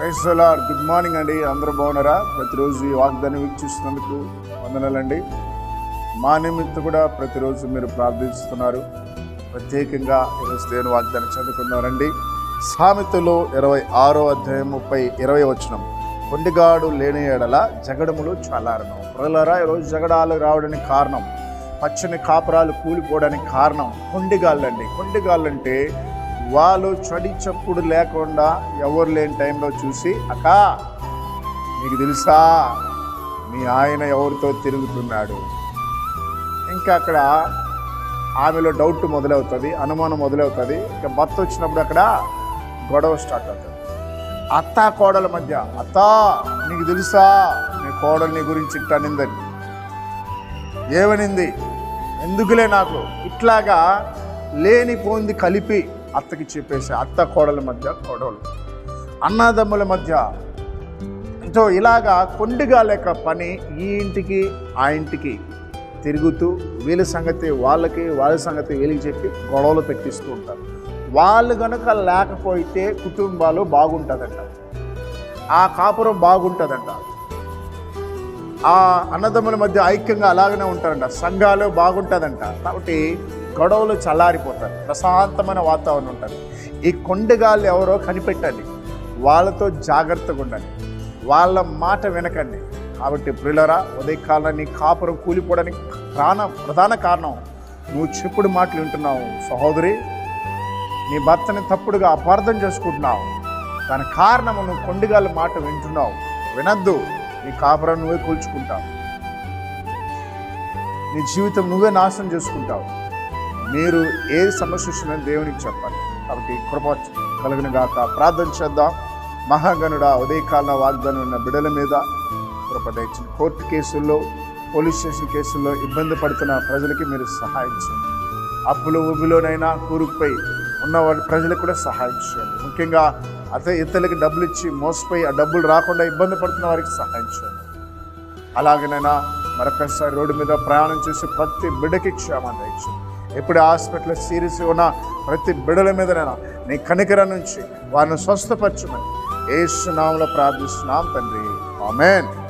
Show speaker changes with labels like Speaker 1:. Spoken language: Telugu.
Speaker 1: క్రైస్తలార్ గుడ్ మార్నింగ్ అండి. అందరూ బాగున్నారా? ప్రతిరోజు ఈ వాగ్దాన్ని వీక్షిస్తున్నందుకు వందనాలండి. మా నిమిత్తం కూడా ప్రతిరోజు మీరు ప్రార్థిస్తున్నారు. ప్రత్యేకంగా ఈరోజు దేవుని వాగ్దాన్ని చదువుకున్నారండి సామెతలో ఇరవై ఆరో అధ్యాయం ముప్పై ఇరవై వచనం. కొండిగాడు లేని ఎడల జగడములు చల్లారను. ప్రజలరా ఈరోజు జగడాలు రావడానికి కారణం పచ్చని కాపురాలు కూలిపోవడానికి కారణం కొండిగాళ్ళండి. కొండిగాళ్ళంటే వాళ్ళు చడి చప్పుడు లేకుండా ఎవరు లేని టైంలో చూసి అక్క నీకు తెలుసా? మీ ఆయన ఎవరితో తిరుగుతున్నాడు? ఇంకా అక్కడ ఆమెలో డౌట్ మొదలవుతుంది అనుమానం మొదలవుతుంది. ఇంకా భర్త వచ్చినప్పుడు అక్కడ గొడవ స్టార్ట్ అవుతుంది. అత్త కోడల మధ్య అత్త నీకు తెలుసా? నీ కోడలు నీ గురించి ఇట్టనిందని ఏమనింది? ఎందుకులే నాకు? ఇట్లాగా లేని పోంది కలిపి అత్తకి చెప్పేసి అత్త కోడల మధ్య గొడవలు. అన్నదమ్ముల మధ్య. సో ఇలాగా కొండిగా లేక పని ఈ ఇంటికి ఆ ఇంటికి తిరుగుతూ వీళ్ళ సంగతి వాళ్ళకి వాళ్ళ సంగతి వీళ్ళకి చెప్పి గొడవలు పెట్టిస్తూ ఉంటారు. వాళ్ళు కనుక లేకపోతే కుటుంబాలు బాగుంటుందంట. ఆ కాపురం బాగుంటుందంట. ఆ అన్నదమ్ముల మధ్య ఐక్యంగా అలాగనే ఉంటారంట. సంఘాలు బాగుంటుందంట. కాబట్టి గొడవలు చల్లారిపోతారు. ప్రశాంతమైన వాతావరణం ఉంటుంది. ఈ కొండగాళ్ళు ఎవరో కనిపెట్టండి. వాళ్ళతో జాగ్రత్తగా ఉండండి. వాళ్ళ మాట వినకండి. కాబట్టి ప్రిలరా ఉదయకాలాన్ని నీ కాపురం కూలిపోవడానికి ప్రాణ ప్రధాన కారణం నువ్వు చెప్పుడు మాటలు వింటున్నావు. సహోదరి నీ భర్తని తప్పుడుగా అపార్థం చేసుకుంటున్నావు. దాని కారణం నువ్వు కొండగాల మాట వింటున్నావు. వినద్దు. నీ కాపురం నువ్వే కూల్చుకుంటావు. నీ జీవితం నువ్వే నాశనం చేసుకుంటావు. మీరు ఏ సమస్య వచ్చినా దేవునికి చెప్పాలి. కాబట్టి కృప కలిగిన గాక ప్రార్థన చేద్దాం. మహాగణుడ ఉదయకాల వాగ్దానం ఉన్న బిడల మీద కృప కోర్టు కేసుల్లో పోలీస్ స్టేషన్ కేసుల్లో ఇబ్బంది పడుతున్న ప్రజలకి మీరు సహాయం చేయండి. అప్పులు ఉబిలోనైనా కూరుకుపోయి ఉన్న వాళ్ళ ప్రజలకు కూడా సహాయం చేయండి. ముఖ్యంగా అతే ఇతరులకి డబ్బులు ఇచ్చి మోసపోయి ఆ డబ్బులు రాకుండా ఇబ్బంది పడుతున్న వారికి సహాయం చేయండి. అలాగనైనా మరొకసారి రోడ్డు మీద ప్రయాణం చేసి ప్రతి బిడ్డకి క్షేమాన్ని ఇచ్చింది ఇప్పుడు హాస్పిటల్ సీరియస్ ఉన్న ప్రతి బిడల మీదనైనా నీ కనికర నుంచి వారిని స్వస్థపరచమని ఏసునామంలో ప్రార్థిస్తున్నాం తండ్రి. ఆమెన్.